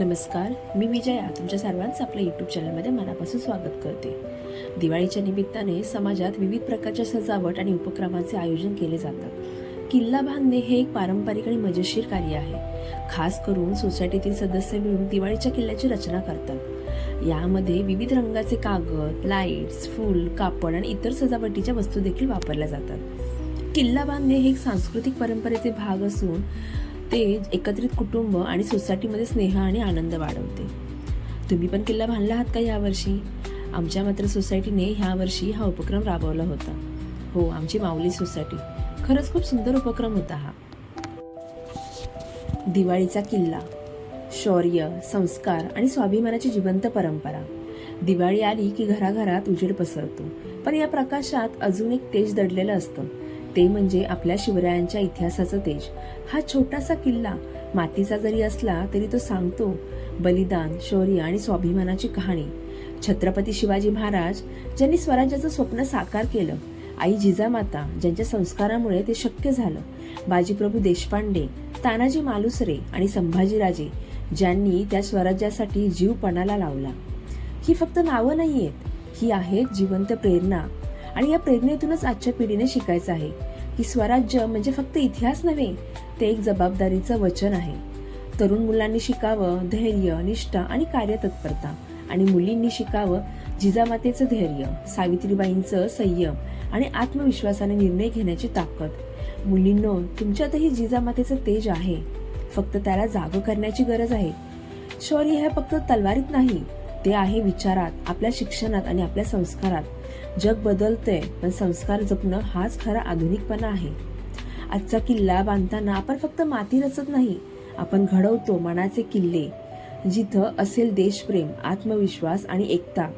नमस्कार मी विजया तुमच्या सर्वांचं आपल्या यूट्यूब चॅनलमध्ये मनापासून स्वागत करते. दिवाळीच्या निमित्ताने समाजात विविध प्रकारच्या सजावट आणि उपक्रमांचे आयोजन केले जातात. किल्ला बांधणे हे एक पारंपरिक आणि मजेशीर कार्य आहे. खास करून सोसायटीतील सदस्य मिळून दिवाळीच्या किल्ल्याची रचना करतात. यामध्ये विविध रंगाचे कागद लाईट्स फूल कापड आणि इतर सजावटीच्या वस्तू देखील वापरल्या जातात. किल्ला बांधणे हे एक सांस्कृतिक परंपरेचे भाग असून ते एकत्रित कुटुंब आणि सोसायटीमध्ये स्नेह आणि आनंद वाढवते. तुम्ही पण किल्ला बांधला आहात का यावर्षी? आमच्या मात्र सोसायटीने ह्या वर्षी हा उपक्रम राबवला होता. हो आमची माऊली सोसायटी. खरंच खूप सुंदर उपक्रम होता हा. दिवाळीचा किल्ला शौर्य संस्कार आणि स्वाभिमानाची जिवंत परंपरा. दिवाळी आली की घराघरात उजेड पसरतो. पण या प्रकाशात अजून एक तेज दडलेलं असतं. ते म्हणजे आपल्या शिवरायांच्या इतिहासाचं तेज. हा छोटासा किल्ला मातीचा जरी असला तरी तो सांगतो बलिदान शौर्य आणि स्वाभिमानाची कहाणी. छत्रपती शिवाजी महाराज ज्यांनी स्वराज्याचं स्वप्न साकार केलं आई जिजामाता ज्यांच्या संस्कारामुळे ते शक्य झालं बाजीप्रभू देशपांडे तानाजी मालुसरे आणि संभाजीराजे ज्यांनी त्या स्वराज्यासाठी जीव पणाला लावला. ही फक्त नावं नाही आहेत ही आहेत जिवंत प्रेरणा आणि या प्रेरणेतूनच आजच्या पिढीने शिकायचं आहे. की स्वराज्य म्हणजे फक्त इतिहास नव्हे ते एक जबाबदारीचं वचन आहे. तरुण मुलांनी शिकावं धैर्य निष्ठा आणि कार्यतत्परता. आणि मुलींनी शिकावं जिजामातेचं धैर्य सावित्रीबाईंचं संयम आणि आत्मविश्वासाने निर्णय घेण्याची ताकद. मुलींनो तुमच्यातही जिजामातेचं तेज आहे. फक्त त्याला जाग करण्याची गरज आहे. शौर्य हे फक्त तलवारीत नाही ते आहे विचारात आपल्या शिक्षणात आणि आपल्या संस्कारात. जग बदलतंय पण संस्कार जपणं हाच खरा आधुनिकपणा आहे. आजचा किल्ला बांधताना आपण फक्त माती रचत नाही आपण घडवतो मनाचे किल्ले जिथं असेल देशप्रेम आत्मविश्वास आणि एकता.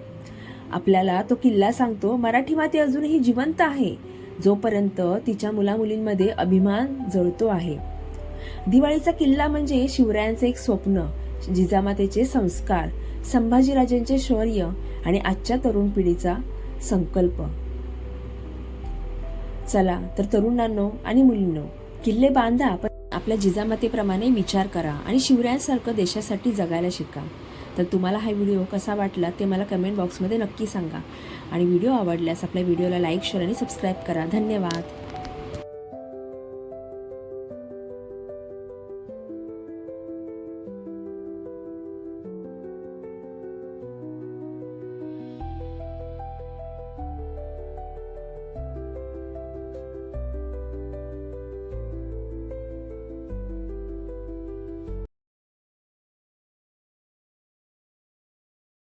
आपल्याला तो किल्ला सांगतो मराठी माती अजूनही जिवंत आहे जोपर्यंत तिच्या मुलामुलींमध्ये अभिमान जळतो आहे. दिवाळीचा किल्ला म्हणजे शिवरायांचे एक स्वप्न जिजामातेचे संस्कार संभाजीराजेंचे शौर्य आणि आजच्या तरुण पिढीचा संकल्प. चला तर तरुणांनो आणि मुलींनो किल्ले बांधा पण आपल्या जिजामातेप्रमाणे विचार करा आणि शिवरायांसारखं देशासाठी जगायला शिका. तर तुम्हाला हा व्हिडिओ कसा वाटला ते मला कमेंट बॉक्समध्ये नक्की सांगा. आणि व्हिडिओ आवडल्यास आपल्या व्हिडिओला लाईक शेअर आणि सबस्क्राईब करा. धन्यवाद.